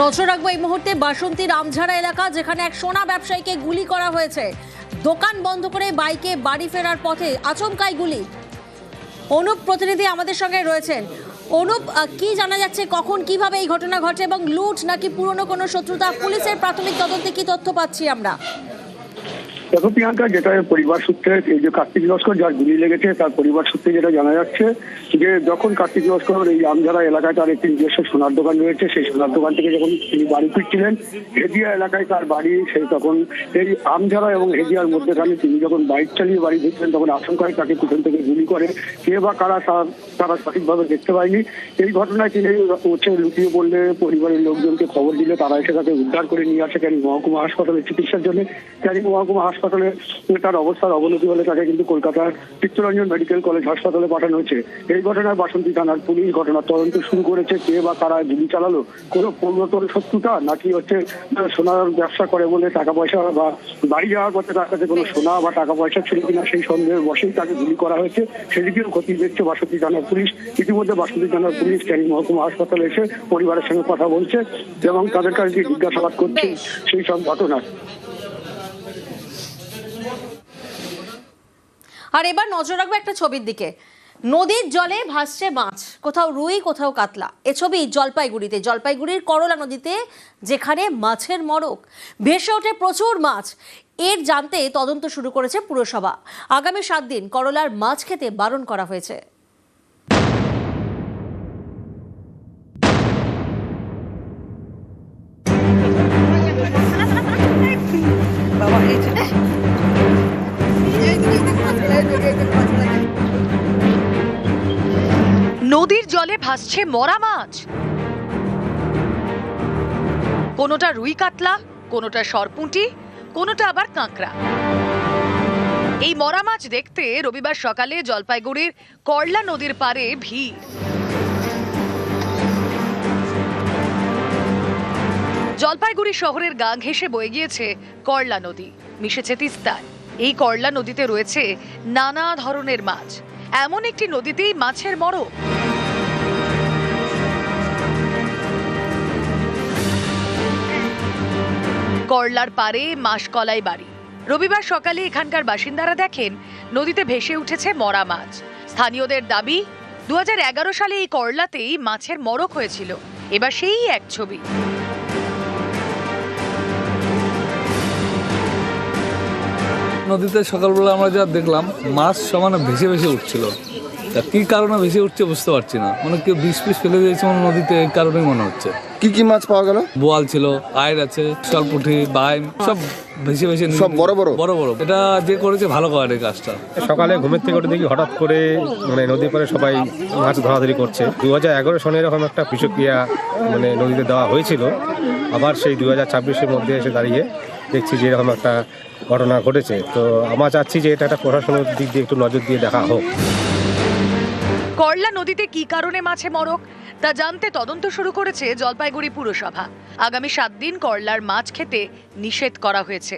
নজর রাখব এই মুহূর্তে বাসন্তী রামঝাড়া এলাকা, যেখানে এক সোনা ব্যবসায়ীকে গুলি করা হয়েছে। দোকান বন্ধ করে বাইকে বাড়ি ফেরার পথে আচমকাই গুলি। অনুপ প্রতিনিধি আমাদের সঙ্গে রয়েছেন। অনুপ কি জানা যাচ্ছে, কখন, কীভাবে এই ঘটনা ঘটে এবং লুট নাকি পুরনো কোনো শত্রুতা? পুলিশের প্রাথমিক তদন্তে কি তথ্য পাচ্ছি আমরা? দেখো প্রিয়াঙ্কা যেটা পরিবার সূত্রে, এই যে কার্তিক লস্কর যার গুলি লেগেছে, তার পরিবার সূত্রে যেটা জানা যাচ্ছে, যে যখন কার্তিক লস্কর এই আমঝারা এলাকায় তার একটি নিজস্ব সোনার দোকান রয়েছে, সেই সোনার দোকান থেকে যখন তিনি বাড়ি ফিরছিলেন হেদিয়া এলাকায় তার বাড়ি সেই তখন এই আমঝারা এবং হেদিয়ার মধ্যেখানে তিনি যখন বাইক চালিয়ে বাড়ি ফিরছিলেন, তখন আশঙ্কায় তাকে পিছন থেকে গুলি করে, কে বা কারা তারা সঠিকভাবে দেখতে পায়নি। এই ঘটনায় তিনি হচ্ছে লুকিয়ে বললে পরিবারের লোকজনকে খবর দিলে, তারা এসে তাকে উদ্ধার করে নিয়ে আসে ক্যানিং মহকুমা হাসপাতালে চিকিৎসার জন্য। ক্যানিং মহকুমা হাসপাতালে তার অবস্থার অবনতি হলে তাকে কিন্তু কলকাতার চিত্তরঞ্জন মেডিকেল কলেজ হাসপাতালে পাঠানো হয়েছে। এই ঘটনায় বাসন্তী থানার পুলিশ ঘটনার তদন্ত শুরু করেছে। কে বা কারা গুলি চালালো কোনো পূর্ণতর শত্রুতা নাকি হচ্ছে সোনার ব্যবসা করে বলে টাকা পয়সা বা বাড়ি যাওয়ার পথে তার কাছে কোনো সোনা বা টাকা পয়সা ছিল কিনা সেই সন্দেহের বসেই তাকে গুলি করা হয়েছে। সেদিকেও ক্ষতি দেখছে বাসন্তী থানার পুলিশ। ইতিমধ্যে বাসন্তী থানার পুলিশ ক্যানিং মহকুমা হাসপাতালে এসে পরিবারের সঙ্গে কথা বলছে এবং তাদের কাছে জিজ্ঞাসাবাদ করছে সেই সব ঘটনা। আর এবার নজর রাখব একটা ছবির দিকে। নদীর জলে ভাসছে মাছ, কোথাও রুই, কোথাও কাতলা। এ ছবি জলপাইগুড়িতে। জলপাইগুড়ির করলা নদীতে, যেখানে মাছের মরক। ভেসে ওঠে প্রচুর মাছ। এর জানতে তদন্ত শুরু করেছে পুরসভা। আগামী সাত দিন করলার মাছ খেতে বারণ করা হয়েছে। বাবা নদীর জলে ভাসছে মরা মাছ। কোনোটা রুই কাতলা, কোনোটা সরপুঁটি, কোনোটা আবার কাঁকড়া। এই মরা মাছ দেখতে রবিবার সকালে জলপাইগুড়ির করলা নদীর পাড়ে ভিড়। জলপাইগুড়ি শহরের গা ঘেঁষে বয়ে গিয়েছে করলা নদী, মিশেছে তিস্তায়। এই করলা নদীতে রয়েছে নানা ধরনের মাছ। এমন একটি নদীতেই মাছের মরক করলার পারে মাসকলাই বাড়ি। রবিবার সকালে এখানকার বাসিন্দারা দেখেন, নদীতে ভেসে উঠেছে মরা মাছ। স্থানীয়দের দাবি দু হাজার এগারো সালে এই করলাতেই মাছের মরক হয়েছিল। এবার সেই এক ছবি। নদীতে সকালবেলা আমরা যা দেখলাম মাছ সমানে ভেসে ভেসে উঠছিল। তা কি কারণে ভেসে উঠছে বুঝতে পারছি না। মানে কেউ বিষ পিস ফেলে দিয়েছে মানে নদীতে এই কারণেই মনে হচ্ছে। কি কি মাছ পাওয়া গেল? বোয়াল ছিল আয়ের আছে সলপুঠি বাইম সব ভেসে ভেসে সব বড় বড়? বড় বড়। এটা যে করেছে ভালো করে এই কাজটা। সকালে ঘুমের থেকে উঠে দেখি হঠাৎ করে মানে নদীর পরে সবাই মাছ ধরাধরি করছে। দু হাজার এগারো সনে এরকম একটা বিষক্রিয়া মানে নদীতে দেওয়া হয়েছিল। আবার সেই দু হাজার ছাব্বিশের মধ্যে এসে দাঁড়িয়ে দেখছি যে এরকম একটা ঘটনা ঘটেছে। তো আমরা চাচ্ছি যে এটা একটা প্রশাসনের দিক দিয়ে একটু নজর দিয়ে দেখা হোক। করলা নদীতে কি কারণে মাছে মরক, তা জানতে তদন্ত শুরু করেছে জলপাইগুড়ি পুরসভা। আগামী সাত দিন করলার মাছ খেতে নিষেধ করা হয়েছে।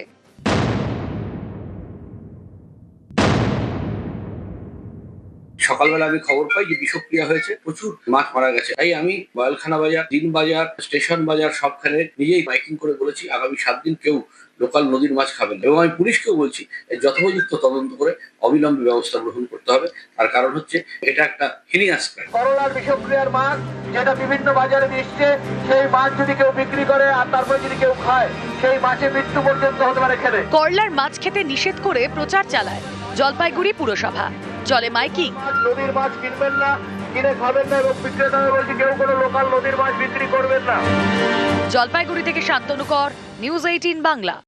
সকালবেলা আমি খবর পাই যে বিষক্রিয়া হয়েছে প্রচুর মাছ মারা গেছে। তাই আমি বয়ালখানা বাজার দিন বাজার স্টেশন বাজার সবখানে নিজেই বাইকিং করে বলেছি আগামী সাত দিন কেউ লোকাল নদীর মাছ খাবেন না। এবং আমি পুলিশকেও বলছি যথোপযুক্ত তদন্ত করে অবিলম্বে ব্যবস্থা গ্রহণ করতে হবে। তার কারণ হচ্ছে এটা একটা হিনিয়াস করোনার বিষক্রিয়ার মাছ যেটা বিভিন্ন বাজারে মিশছে সেই মাছ যদি কেউ বিক্রি করে আর তারপরে যদি কেউ খায় সেই মাছের মৃত্যু পর্যন্ত হতে পারে খেলে। করলার মাছ খেতে নিষেধ করে প্রচার চালায় জলপাইগুড়ি পুরসভা। চলে মাইকিং। নদীর মাছ কিনবেন না কিনে খাবেন না এবং বিক্রেতাদের বলছি কেউ কোনো লোকাল নদীর মাছ বিক্রি করবেন না। জলপাইগুড়ি থেকে শান্তনু কর নিউজ এইটিন বাংলা।